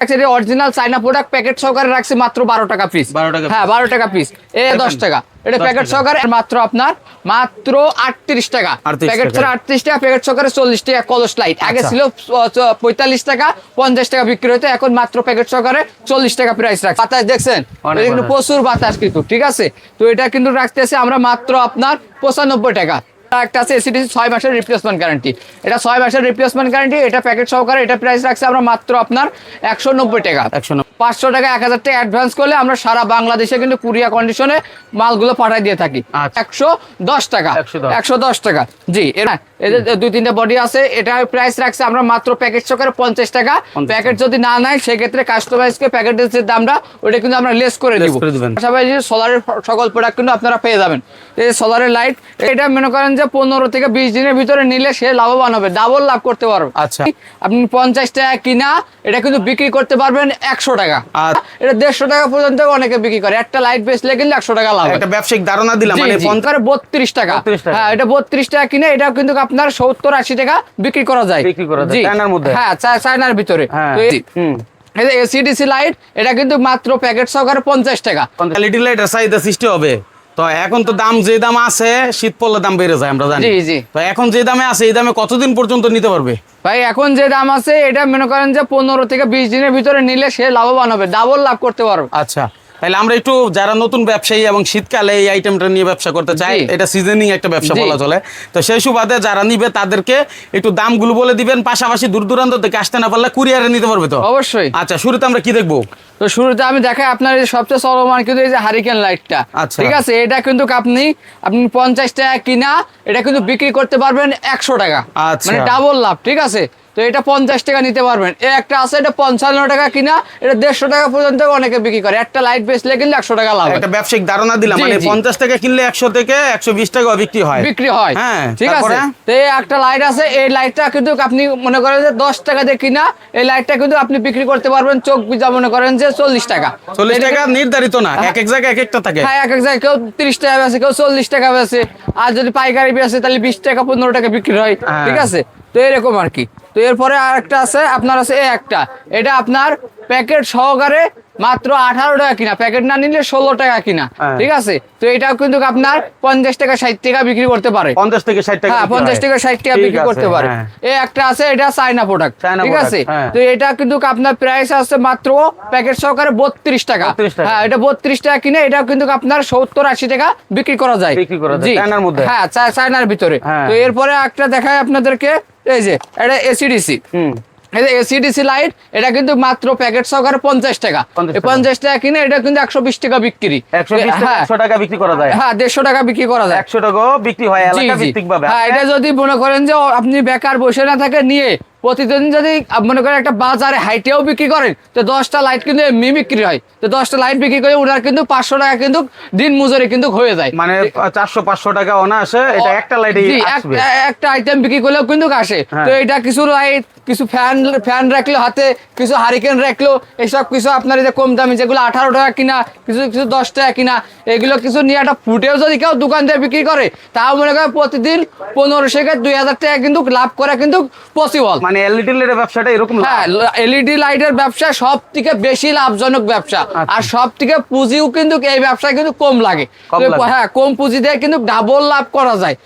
Original China product packet সহকারে রাখছি মাত্র বারো টাকা পিস 12 টাকা হ্যাঁ বারো টাকা পিস এ দশ টাকা। এটা প্যাকেট সহকারে মাত্র আপনার মাত্র আটত্রিশ টাকা। 38 প্যাকেট ছাড়া আটত্রিশ টাকা প্যাকেট সহকারে চল্লিশ টাকা কলস লাইট আগে আচ্ছা। ছিল পঁয়তাল্লিশ টাকা পঞ্চাশ টাকা বিক্রি হতো এখন মাত্র প্যাকেট সহকারে চল্লিশ টাকা প্রাইস রাখছে। বাতাস দেখছেন? কিন্তু প্রচুর বাতাস কিন্তু ঠিক আছে? তো এটা কিন্তু রাখতেছে আমরা মাত্র আপনার পঁচানব্বই টাকা। একটা আছে এসিডিসি ছয় মাসের রিপ্লেসমেন্ট গ্যারান্টি এটা ছয় মাসের রিপ্লেসমেন্ট গ্যারান্টি এটা প্যাকেট সহকারে এটা প্রাইস রাখছে আমরা মাত্র আপনার একশো নব্বই টাকা একশো নব্বই। পাঁচশো টাকা এক হাজার টাকা অ্যাডভান্স করলে আমরা সারা বাংলাদেশে কিন্তু কুরিয়া কন্ডিশনে মালগুলো পাঠাই দিয়ে থাকি। আচ্ছা। একশো দশ টাকা। একশো দশ। টাকা। জি এদের দুই তিনটা বডি আছে এটা প্রাইস রাখছে আমরা মাত্র প্যাকেট সহকারে পঞ্চাশ টাকা। প্যাকেট যদি না নেয় সেক্ষেত্রে কাস্টমাইজকে প্যাকেটের যে দামটা ওটা কিন্তু আমরা লেস করে দিব। পাশাপাশি সোলারের সকল প্রোডাক্ট কিন্তু আপনারা পেয়ে যাবেন। এই সোলারের লাইট এটা মনে করেন যে পনেরো থেকে বিশ দিনের ভিতরে নিলে সে লাভবান হবে ডাবল লাভ করতে পারবে। আচ্ছা। আপনি পঞ্চাশ টাকা কিনা এটা কিন্তু বিক্রি করতে পারবেন একশো টাকা। আর- এটা দেড়শো টাকা পর্যন্ত অনেকে বিক্রি করে। একটা লাইট বেসলে একশো টাকা লাভ একটা ব্যবসায়িক ধারণা দিলাম মানে পঞ্চাশ বত্রিশ টাকা। হ্যাঁ এটা বত্রিশ টাকা কিনে এটা কিন্তু আপনার সত্তর আশি টাকা বিক্রি করা যায়। বিক্রি করা যায়, চায়নার মধ্যে? হ্যাঁ চায়নার ভিতরে। হ্যাঁ এসিডিসি লাইট এটা কিন্তু মাত্র প্যাকেট সহকারে পঞ্চাশ টাকা। কোয়ালিটি লাইটের চাহিদা সৃষ্টি হবে। তো এখন তো দাম যে দাম আছে শীত পড়লে দাম বেড়ে যায় আমরা জানি। তো এখন যে দামে আছে এই দামে কতদিন পর্যন্ত নিতে পারবে? ভাই এখন যে দাম আছে এটা মনে করেন যে পনেরো থেকে বিশ দিনের ভিতরে নিলে সে লাভবান হবে ডাবল লাভ করতে পারবে। আচ্ছা। তাহলে আমরা একটু যারা নতুন ব্যবসায়ী এবং শীতকালে এই আইটেমটা নিয়ে ব্যবসা করতে চাই এটা সিজনিং একটা ব্যবসা বলা চলে। তো সেই সুবাদে যারা নিবে তাদেরকে একটু দামগুলো বলে দিবেন পাশাপাশি দূর দূরান্ত থেকে আসতে না পারলে কুরিয়ারে নিতে পারবে তো? অবশ্যই। আচ্ছা শুরুতে আমরা কি দেখব? তো শুরুতে আমি দেখাই আপনার এই সবচেয়ে চলমান কিন্তু এই যে হারিকেন লাইটটা আচ্ছা। ঠিক আছে? এটা কিন্তু আপনি আপনি পঞ্চাশ টাকা কিনা এটা কিন্তু বিক্রি করতে পারবেন একশো টাকা। আচ্ছা। মানে ডাবল লাভ ঠিক আছে? তো এটা পঞ্চাশ টাকা নিতে পারবেন। এ একটা আছে এটা পঞ্চান্ন টাকা কিনা এটা দেড়শো টাকা পর্যন্ত অনেকে বিক্রি করে। একটা লাইট বেচলে কিন্তু একশো টাকা লাভ হয়। একটা ব্যবসায়িক ধারণা দিলাম মানে পঞ্চাশ টাকা কিনলে একশো থেকে একশো বিশ টাকা বিক্রি হয়। বিক্রি হয়। হ্যাঁ ঠিক আছে? তো এই একটা লাইট আছে এই লাইটটা কিন্তু আপনি মনে করেন যে দশ টাকা দিয়ে কিনা এই লাইটটা কিন্তু আপনি বিক্রি করতে পারবেন চোখ বিজা মনে করেন যে চল্লিশ টাকা। চল্লিশ টাকা নির্ধারিত না এক এক জায়গায় এক একটা থাকে। হ্যাঁ এক এক জায়গায় কেউ তিরিশ টাকা বেছে কেউ চল্লিশ টাকা বেছে আর যদি পাইকারি বেছে তাহলে বিশ টাকা পনেরো টাকা বিক্রি হয়। হ্যাঁ। ঠিক আছে? তো এরকম আর কি। তো এরপরে আর একটা আছে আপনার আছে এই একটা। এটা আপনার প্যাকেট সহকারে মাত্র আঠারো টাকা কিনা। প্যাকেট না নিলে ষোলো টাকা কিনা। হ্যাঁ। ঠিক আছে? তো এটাও কিন্তু আপনার পঞ্চাশ টাকা ষাট টাকা বিক্রি করতে পারে। পঞ্চাশ থেকে ষাট টাকা হ্যাঁ পঞ্চাশ। টাকা ষাট টাকা বিক্রি করতে পারে। হ্যাঁ। এই একটা আছে এটা চাইনা প্রোডাক্ট ঠিক আছে। তো এটা কিন্তু আপনার প্রাইস আছে মাত্র প্যাকেট সহকারে বত্রিশ টাকা। হ্যাঁ এটা বত্রিশ টাকা কিনে এটাও কিন্তু আপনার সত্তর আশি টাকা বিক্রি করা যায়। বিক্রি করা যায়? হ্যাঁ চায়নার ভিতরে। তো এরপরে একটা দেখায় আপনাদেরকে। এই যে এটা এসিডিসি হুম। এসিডিসি লাইট এটা কিন্তু মাত্র প্যাকেট সহকারে পঞ্চাশ টাকা। পঞ্চাশ টাকা। কিনে এটা কিন্তু একশো বিশ টাকা বিক্রি। একশো বিশ টাকা হ্যাঁ একশো টাকা বিক্রি করা যায়। হ্যাঁ দেড়শো টাকা বিক্রি করা যায়। একশো টাকা বিক্রি হয় হ্যাঁ এটা যদি মনে করেন যে আপনি বেকার বসে না থাকে নিয়ে প্রতিদিন যদি মনে করেন একটা বাজারে হাইটেও বিক্রি করেন তো দশটা লাইট কিন্তু এমনি বিক্রি হয়। তো দশটা লাইট বিক্রি করে ওনার কিন্তু পাঁচশো টাকা কিন্তু দিন মজুরি কিন্তু হয়ে যায়। মানে চারশো পাঁচশো টাকা অনায়াসে এটা একটা লাইটে একটা আইটেম বিক্রি করলেও কিন্তু আসে। হ্যাঁ। তো এটা কিছু লাইট কিছু ফ্যান ফ্যান রাখল হাতে কিছু হারিকেন রাখল এইসব কিছু আপনার যে কম দামি যেগুলো আঠারো টাকা কিনা কিছু কিছু দশ টাকা কিনা এগুলো কিছু নিয়ে একটা ফুটেও যদি কেউ দোকান থেকে বিক্রি করে তাও মনে করেন প্রতিদিন পনেরোশো থেকে দুই হাজার টাকা কিন্তু লাভ করা কিন্তু পসিবল মানে এলইডি লাইটের ব্যবসাটা এরকম হ্যাঁ এলইডি লাইটের ব্যবসা সব থেকে বেশি লাভজনক ব্যবসা। আচ্ছা। আর সব থেকে পুঁজিও কিন্তু এই ব্যবসায় কিন্তু কম লাগে। হ্যাঁ কম পুঁজি দিয়ে কিন্তু ডাবল লাভ করা যায়।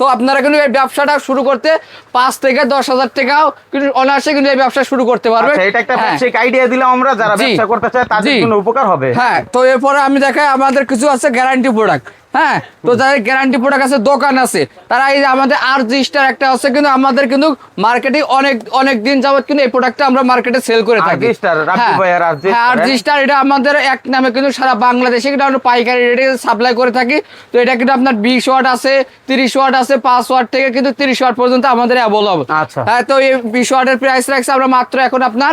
তো আপনারা কিন্তু এই ব্যবসাটা শুরু করতে পাঁচ থেকে দশ হাজার টাকাও কিন্তু অনায়াসে কিন্তু এই ব্যবসা শুরু করতে পারবেন আচ্ছা এটা একটা। ব্যবসায়িক আইডিয়া দিলাম আমরা যারা ব্যবসা করতে চায় তাদের জন্য উপকার হবে। হ্যাঁ তো এরপরে আমি দেখাই আমাদের কিছু আছে গ্যারান্টি প্রোডাক্ট হ্যাঁ তো যাদের গ্যারান্টি প্রোডাক্ট আছে দোকান আছে তারা এই আমাদের আর জি স্টার একটা আছে কিন্তু আমাদের কিন্তু মার্কেটে অনেক অনেক দিন যাবত কিন্তু এই প্রোডাক্টটা আমরা মার্কেটে সেল করে থাকি। Star, রাব্বি হ্যাঁ, হ্যাঁ আর স্টার এটা আমাদের এক নামে কিন্তু সারা বাংলাদেশে কিন্তু আমরা পাইকারি রেটে সাপ্লাই করে থাকি। তো এটা কিন্তু আপনার বিশ ওয়াট আছে তিরিশ ওয়াট আছে পাঁচ ওয়াট থেকে কিন্তু তিরিশ ওয়াট পর্যন্ত আমাদের অ্যাভেলেবল আচ্ছা। হ্যাঁ তো এই বিশ ওয়াটের প্রাইস রাখছে আমরা মাত্র এখন আপনার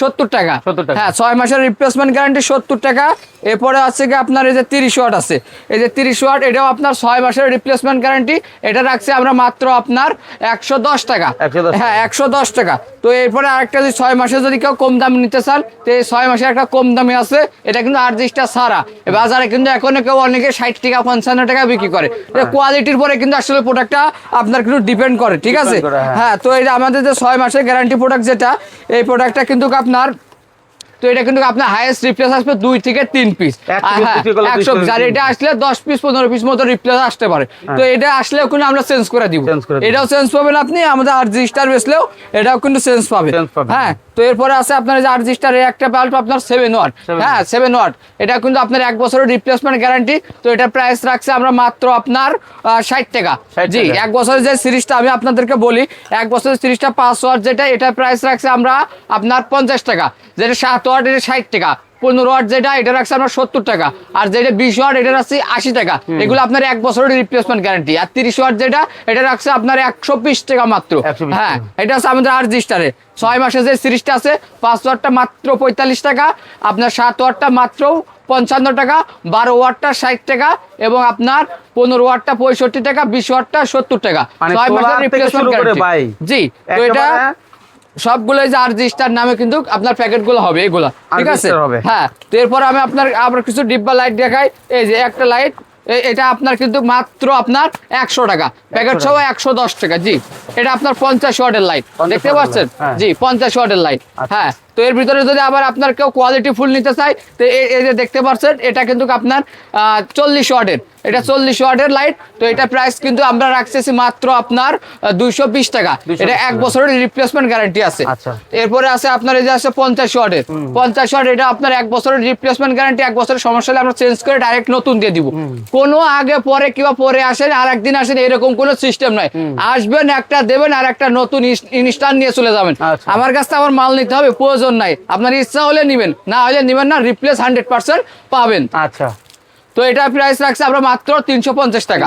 সত্তর টাকা। 70 টাকা। হ্যাঁ ছয় মাসের রিপ্লেসমেন্ট গ্যারান্টি সত্তর টাকা। এরপরে আছে কি আপনার এই যে তিরিশ ওয়াট আছে। এই যে তিরিশ ওয়াট এটাও আপনার ছয় মাসের রিপ্লেসমেন্ট গ্যারান্টি এটা রাখছে আমরা মাত্র আপনার একশো দশ টাকা। 110 হ্যাঁ একশো দশ টাকা। তো এরপরে আরেকটা যদি ছয় মাসে যদি কেউ কম দাম নিতে চান তো এই ছয় মাসে একটা কম দামি আছে। এটা কিন্তু আটত্রিশটা সারা বাজারে কিন্তু এখন কেউ অনেকে ষাট টাকা পঞ্চান্ন টাকা বিক্রি করে। কোয়ালিটির পরে কিন্তু আসলে প্রোডাক্টটা আপনার কিন্তু ডিপেন্ড করে ঠিক আছে? হ্যাঁ। হ্যাঁ তো এই আমাদের যে ছয় মাসের গ্যারান্টি প্রোডাক্ট যেটা এই প্রোডাক্টটা কিন্তু আপনার তো এটা কিন্তু আপনার হাইয়েস্ট রিপ্লেস আসবে দুই থেকে তিন পিস করলে একশো আর এটা আসলে দশ পিস পনেরো পিস মতো রিপ্লেস আসতে পারে। তো এটা আসলেও কিন্তু আমরা চেঞ্জ করে দিব। এটাও চেঞ্জ পাবেন আপনি আমাদের আর জি স্টার বেসলেও এটাও কিন্তু চেঞ্জ পাবেন। হ্যাঁ তো এরপরে আছে আপনার যে আর জি স্টার একটা বাল্ব আপনার সেভেন ওয়াট হ্যাঁ সেভেন ওয়াট এটা কিন্তু আপনার এক বছরের রিপ্লেসমেন্ট গ্যারান্টি তো এটা প্রাইস রাখছে আমরা মাত্র আপনার ষাট টাকা। জি এক বছরের যে সিরিজটা আমি আপনাদেরকে বলি এক বছরের সিরিজটা পাঁচ ওয়াট যেটা এটা প্রাইস রাখছে আমরা আপনার পঞ্চাশ টাকা। যেটা সাত ওয়াট এটা ষাট টাকা। পনেরো ওয়াট যেটা এটা রাখছে আমরা সত্তর টাকা। আর যেটা বিশ ওয়াট এটা রাখছে আশি টাকা। এগুলো আপনার এক বছরের রিপ্লেসমেন্ট গ্যারান্টি আর তিরিশ ওয়াট যেটা এটা রাখছে আপনার একশো বিশ টাকা মাত্র। হ্যাঁ এটা হচ্ছে আমাদের আর জিস্টারে ছয় মাসের যে সিরিজটা আছে পাঁচ ওয়াটটা মাত্র পঁয়তাল্লিশ টাকা আপনার সাত ওয়াটটা মাত্র পঞ্চান্ন টাকা বারো ওয়াটটা ষাট টাকা এবং আপনার পনেরো ওয়াটটা পঁয়ষট্টি টাকা বিশ ওয়াটটা সত্তর টাকা। মানে ছয় মাসের রিপ্লেসমেন্ট গ্যারান্টি জি তো এটা একেবারে- সবগুলো যে আর স্টার নামে কিন্তু আপনার প্যাকেটগুলো হবে এগুলা। ঠিক আছে? হ্যাঁ তো এরপর আমি আপনার আবার কিছু ডিব্বা লাইট দেখাই। এই যে একটা লাইট এটা আপনার কিন্তু মাত্র আপনার একশো টাকা। প্যাকেট সহ একশো দশ টাকা জি। এটা আপনার পঞ্চাশ ওয়াটের লাইট দেখতে পাচ্ছেন? হ্যাঁ। জি পঞ্চাশ ওয়াটের লাইট আচ্ছা। হ্যাঁ তো এর ভিতরে যদি আবার আপনার কেউ কোয়ালিটি ফুল নিতে চায় তো এই যে দেখতে পাচ্ছেন এটা কিন্তু আপনার চল্লিশ ওয়াটের। এটা চল্লিশ ওয়াটের লাইট তো এটা প্রাইস কিন্তু আমরা রাখতেছি মাত্র আপনার দুইশো বিশ টাকা। এটা এক বছরের রিপ্লেসমেন্ট গ্যারান্টি আছে। আচ্ছা। এরপরে আছে আপনার এই যে আছে পঞ্চাশ ওয়াটের। পঞ্চাশ ওয়াট এটা আপনার এক বছরের রিপ্লেসমেন্ট গ্যারান্টি এক বছরের সমস্যা হলে আমরা চেঞ্জ করে ডাইরেক্ট নতুন দিয়ে দিব। কোনো আগে পরে কিংবা পরে আসেন আর একদিন আসেন এরকম কোনো সিস্টেম নয় আসবেন একটা দেবেন আর একটা নতুন ইনস্টান নিয়ে চলে যাবেন। আচ্ছা। আমার কাছে আমার মাল নিতে হবে প্রয়োজন নাই। আপনার ইচ্ছা হলে নেবেন না হলে নেবেন না রিপ্লেস হান্ড্রেড পার্সেন্ট পাবেন। আচ্ছা। তো এটা প্রাইস রাখছে আমরা মাত্র তিনশো পঞ্চাশ টাকা।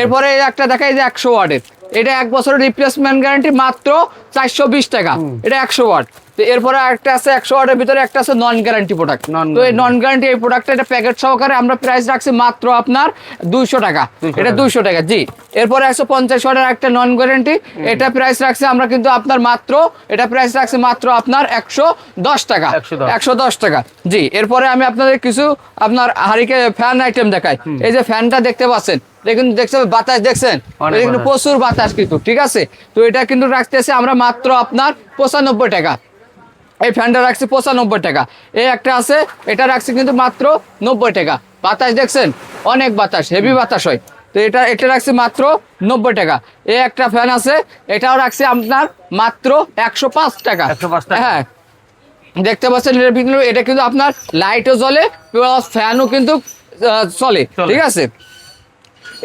এরপরে একটা দেখাই যে একশো ওয়াটের এটা এক বছরের রিপ্লেসমেন্ট গ্যারান্টি মাত্র চারশো বিশ টাকা। এটা একশো ওয়াট তো এরপরে একটা আছে একশো ওয়াটের ভিতরে একটা আছে নন গ্যারান্টি প্রোডাক্ট তো এই নন গ্যারান্টি এই প্রোডাক্টটা এটা প্যাকেট সহকারে আমরা প্রাইস রাখছি মাত্র আপনার দুইশো টাকা। এটা দুইশো টাকা জি। এরপরে একশো পঞ্চাশ ওয়াটের একটা নন গ্যারান্টি এটা প্রাইস রাখছে আমরা কিন্তু আপনার মাত্র এটা প্রাইস রাখছে মাত্র আপনার একশো দশ টাকা। 110 একশো দশ টাকা জি। এরপরে আমি আপনাদের কিছু আপনার হারিকে ফ্যান আইটেম দেখাই। এই যে ফ্যানটা দেখতে পাচ্ছেন এটা কিন্তু দেখছেন বাতাস দেখছেন? কিন্তু প্রচুর বাতাস কিন্তু ঠিক আছে? তো এটা কিন্তু রাখতেছে আমরা মাত্র আপনার পঁচানব্বই টাকা। এই ফ্যানটা রাখছি পঁচানব্বই টাকা। এই একটা আছে এটা রাখছি কিন্তু মাত্র নব্বই টাকা। বাতাস দেখছেন? অনেক বাতাস হেভি বাতাস হয়। তো এটা এটা রাখছি মাত্র নব্বই টাকা। এই একটা ফ্যান আছে এটাও রাখছি আপনার মাত্র একশো পাঁচ টাকা। হ্যাঁ। দেখতে পাচ্ছেন এটা কিন্তু আপনার লাইটও জ্বলে প্লাস ফ্যানও কিন্তু চলে। ঠিক আছে?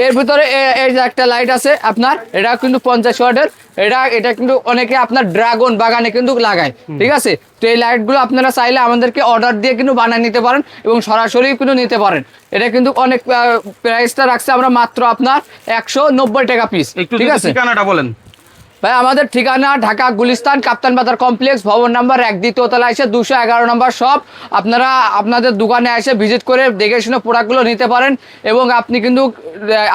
এর ভিতরে এই যে একটা লাইট আছে আপনার এটা কিন্তু পঞ্চাশ ওয়াটের এটা এটা কিন্তু অনেকে আপনার ড্রাগন বাগানে কিন্তু লাগায় ঠিক আছে? তো এই লাইটগুলো আপনারা চাইলে আমাদেরকে অর্ডার দিয়ে কিন্তু বানিয়ে নিতে পারেন এবং সরাসরি কিন্তু নিতে পারেন। এটা কিন্তু অনেক প্রাইসটা রাখছে আমরা মাত্র আপনার একশো নব্বই টাকা পিস ঠিক আছে? ঠিকানাটা বলেন। ভাই আমাদের ঠিকানা ঢাকা গুলিস্তান কাপ্তান বাজার কমপ্লেক্স ভবন নাম্বার এক দ্বিতীয় তলা এসে দুশো এগারো নম্বর সব আপনারা আপনাদের দোকানে এসে ভিজিট করে দেখে শুনে প্রোডাক্টগুলো নিতে পারেন এবং আপনি কিন্তু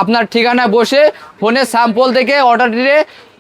আপনার ঠিকানায় বসে ফোনে স্যাম্পল দেখে অর্ডার দিয়ে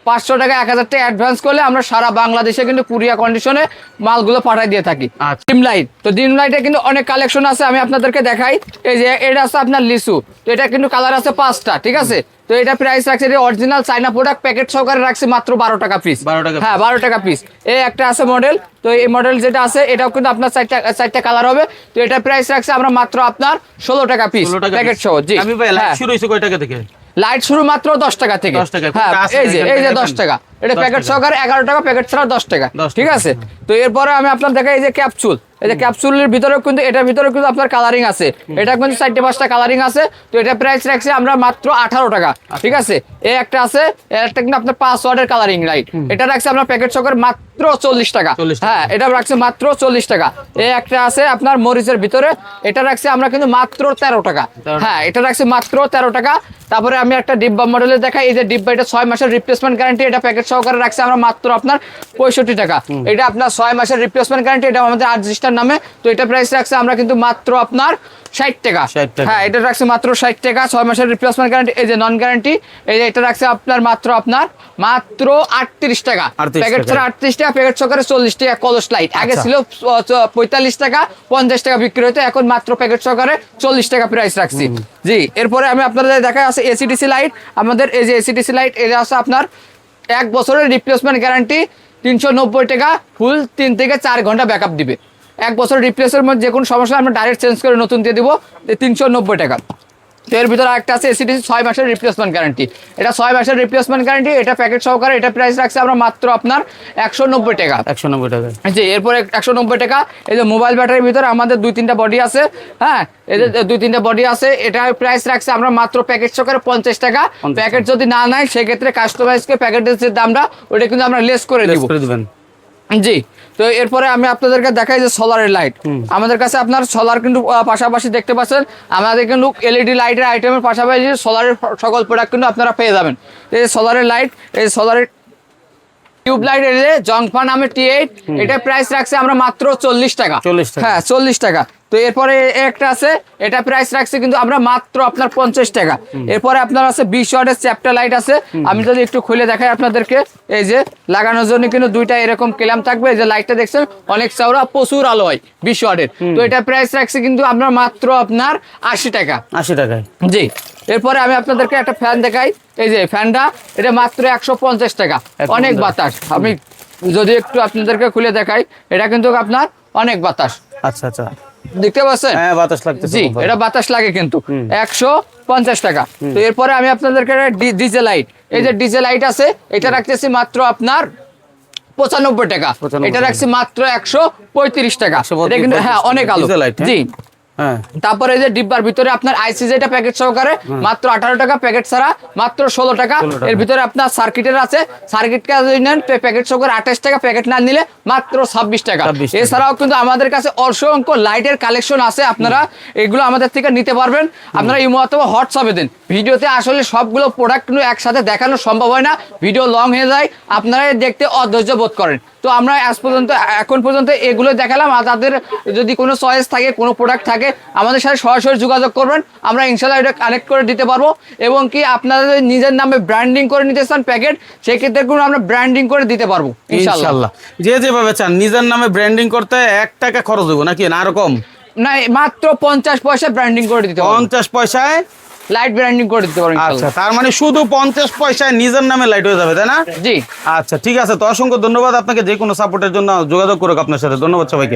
পাঁচশো টাকা এক হাজার টাকা অ্যাডভান্স করলে আমরা সারা বাংলাদেশে কিন্তু কুরিয়া কন্ডিশনে মালগুলো পাঠিয়ে দিয়ে থাকি। আচ্ছা। ডিম লাইট তো ডিম লাইটে কিন্তু অনেক কালেকশন আছে আমি আপনাদেরকে দেখাই। এই যে এটা আছে আপনার লিচু। তো এটা কিন্তু কালার আছে পাঁচটা ঠিক আছে? তো এটা প্রাইস রাখছে এটা অরিজিনাল চাইনা প্রোডাক্ট প্যাকেট সহকারে রাখছে মাত্র বারো টাকা পিস 12 টাকা হ্যাঁ বারো টাকা পিস এই একটা আছে মডেল তো এই মডেল যেটা আছে এটাও কিন্তু আপনার চারটা চারটা কালার হবে। তো এটা প্রাইস রাখছে আমরা মাত্র আপনার ষোলো টাকা পিস প্যাকেট। সহ জি। আমি ভাই লাইট হ্যাঁ। শুরু হয়েছে কয় টাকা থেকে? লাইট শুরু মাত্র দশ টাকা থেকে। হ্যাঁ এই যে এই যে দশ টাকা। এটা প্যাকেট সহকারে এগারো টাকা প্যাকেট ছাড়া দশ টাকা। ঠিক আছে? তো এরপরে আমি আপনার দেখাই এই যে ক্যাপসুল এই যে ক্যাপসুলের ভিতরেও কিন্তু এটার ভিতরে কিন্তু আপনার কালারিং আছে। এটা কিন্তু চারটে পাঁচটা কালারিং আছে। তো এটা প্রাইস রাখছি আমরা মাত্র আঠারো টাকা ঠিক আছে? এই একটা আছে একটা কিন্তু আপনার পাঁচ ওয়ার্ডের কালারিং লাইট এটা রাখছে আমরা প্যাকেট সহকারে মাত্র চল্লিশ টাকা। 40 হ্যাঁ এটা রাখছে মাত্র চল্লিশ টাকা। এই একটা আছে আপনার মরিচের ভিতরে এটা রাখছে আমরা কিন্তু মাত্র তেরো টাকা। হ্যাঁ এটা রাখছে মাত্র তেরো টাকা। তারপরে আমি একটা ডিব্বা মডেলে দেখাই এই যে ডিব্বা এটা ছয় মাসের রিপ্লেসমেন্ট গ্যারান্টি এটা প্যাকেট সহকারে রাখছে আমরা মাত্র আপনার পঁয়ষট্টি টাকা। এটা আপনার ছয় মাসের রিপ্লেসমেন্ট গ্যারান্টি এটা আমাদের আট রেজিস্টার নামে। তো এটা প্রাইস রাখছে আমরা কিন্তু মাত্র আপনার ষাট টাকা। 60 টাকা। হ্যাঁ এটা রাখছে মাত্র ষাট টাকা। ছয় মাসের রিপ্লেসমেন্ট গ্যারান্টি এই যে নন গ্যারান্টি এই যে এটা রাখছে আপনার মাত্র আপনার মাত্র আটত্রিশ টাকা। 38 প্যাকেট ছাড়া আটত্রিশ টাকা প্যাকেট সহকারে চল্লিশ টাকা কলস লাইট আগে আচ্ছা। ছিল পঁয়তাল্লিশ টাকা পঞ্চাশ টাকা বিক্রি হতো এখন মাত্র প্যাকেট সহকারে চল্লিশ টাকা প্রাইস রাখছি। জি এরপরে আমি আপনাদের দেখা আছে এসিডিসি লাইট আমাদের এই যে এসিডিসি লাইট এটা আছে আপনার এক বছরের রিপ্লেসমেন্ট গ্যারান্টি তিনশো নব্বই টাকা ফুল তিন থেকে চার ঘণ্টা ব্যাকআপ দিবে। এক বছর রিপ্লেসের মধ্যে যে কোনো সমস্যা আমরা ডাইরেক্ট চেঞ্জ করে নতুন দিয়ে দিব তিনশো নব্বই টাকা। তো এর ভিতরে একটা আছে এসিডিসি ছয় মাসের রিপ্লেসমেন্ট গ্যারান্টি এটা ছয় মাসের রিপ্লেসমেন্ট গ্যারান্টি এটা প্যাকেট সহকারে এটা প্রাইস রাখছে আমরা মাত্র আপনার একশো নব্বই টাকা। একশো নব্বই টাকা। জি এরপরে একশো নব্বই টাকা এই যে মোবাইল ব্যাটারির ভিতরে আমাদের দুই তিনটা বডি আছে হ্যাঁ? এদের দুই তিনটা বডি আছে এটা প্রাইস রাখছে আমরা মাত্র প্যাকেট সহকারে পঞ্চাশ টাকা। প্যাকেট যদি না নেয় সেক্ষেত্রে কাস্টমাইজকে প্যাকেটের যে দামটা ওটা কিন্তু আমরা লেস করে দিব। করে দিবেন। জি। তো এরপরে আমি আপনাদেরকে দেখাই যে সোলারের লাইট আমাদের কাছে আপনার সোলার কিন্তু পাশাপাশি দেখতে পাচ্ছেন আমাদের কিন্তু এলইডি লাইটের আইটেমের পাশাপাশি সোলারের সকল প্রোডাক্ট কিন্তু আপনারা পেয়ে যাবেন। এই সোলারের লাইট এই সোলারের টিউব লাইটের যে জংফা নামে টি এইট এটা প্রাইস রাখছে আমরা মাত্র চল্লিশ টাকা। হ্যাঁ চল্লিশ টাকা। তো এরপরে একটা আছে এটা প্রাইস রাখছে কিন্তু আমরা মাত্র আপনার পঞ্চাশ টাকা। এরপরে আপনার আছে বিশ ওয়াটের চ্যাপ্টার লাইট আছে। আমি যদি একটু খুলে দেখাই আপনাদেরকে এই যে লাগানোর জন্য কিন্তু দুইটা এরকম কেলাম থাকবে। এই যে লাইটটা দেখছেন অনেক চওড়া প্রচুর আলো হয় বিশ ওয়াটের তো এটা প্রাইস রাখছে কিন্তু আমরা মাত্র আপনার আশি টাকা। আশি টাকা জি। এরপরে আমি আপনাদেরকে একটা ফ্যান দেখাই। এই যে ফ্যানটা এটা মাত্র একশো পঞ্চাশ টাকা। অনেক বাতাস। আমি যদি একটু আপনাদেরকে খুলে দেখাই এটা কিন্তু আপনার অনেক বাতাস। আচ্ছা আচ্ছা। দেখতে পাচ্ছেন? হ্যাঁ বাতাস জি এটা বাতাস লাগে কিন্তু। একশো পঞ্চাশ টাকা। তো এরপরে আমি আপনাদেরকে ডিজে লাইট। এই যে ডিজে লাইট আছে এটা রাখতেছি মাত্র আপনার পঁচানব্বই টাকা। এটা রাখছি মাত্র একশো পঁয়ত্রিশ টাকা। 135 এটা কিন্তু হ্যাঁ অনেক আলো। লাইট, হ্যাঁ? জি। তারপরে যে ডিব্বার ভিতরে আপনার আইসি যেটা প্যাকেট সহকারে মাত্র আঠারো টাকা প্যাকেট ছাড়া মাত্র ষোলো টাকা। এর ভিতরে আপনার সার্কিটের আছে। সার্কিট নেন প্যাকেট সহকারে আঠাশ টাকা প্যাকেট না নিলে মাত্র ছাব্বিশ টাকা। এছাড়াও কিন্তু আমাদের কাছে অসংখ্য লাইটের কালেকশন আছে আপনারা। এগুলো আমাদের থেকে নিতে পারবেন। আপনারা ইমো অথবা হোয়াটসঅ্যাপে দেন। ভিডিওতে আসলে সবগুলো প্রোডাক্ট একসাথে দেখানো সম্ভব হয় না। ভিডিও লং হয়ে যায়। আপনারা দেখতে অধৈর্য বোধ করেন। তো আমরা আজ পর্যন্ত এখন পর্যন্ত এগুলো দেখালাম। আর তাদের যদি কোনো চয়েস থাকে কোনো প্রোডাক্ট থাকে আমাদের সাথে সরাসরি যোগাযোগ করবেন। আমরা ইনশাল্লাহ এটা কানেক্ট করে দিতে পারব। এবং কি আপনারা যদি নিজের নামে ব্র্যান্ডিং করে নিতে চান প্যাকেট সেক্ষেত্রে কোনো আমরা ব্র্যান্ডিং করে দিতে পারব ইনশাল্লাহ যে যেভাবে চান নিজের নামে ব্র্যান্ডিং করতে এক টাকা খরচ দেবো নাকি? না আরও কম? না মাত্র পঞ্চাশ পয়সা ব্র্যান্ডিং করে দিতে পঞ্চাশ পয়সায় লাইট ব্র্যান্ডিং করে দিতে পারেন আচ্ছা তার মানে শুধু পঞ্চাশ পয়সায় নিজের নামে লাইট হয়ে যাবে তাই না? জি। আচ্ছা ঠিক আছে তো অসংখ্য ধন্যবাদ আপনাকে যে কোনো সাপোর্টের জন্য যোগাযোগ করুক আপনার সাথে। ধন্যবাদ সবাইকে।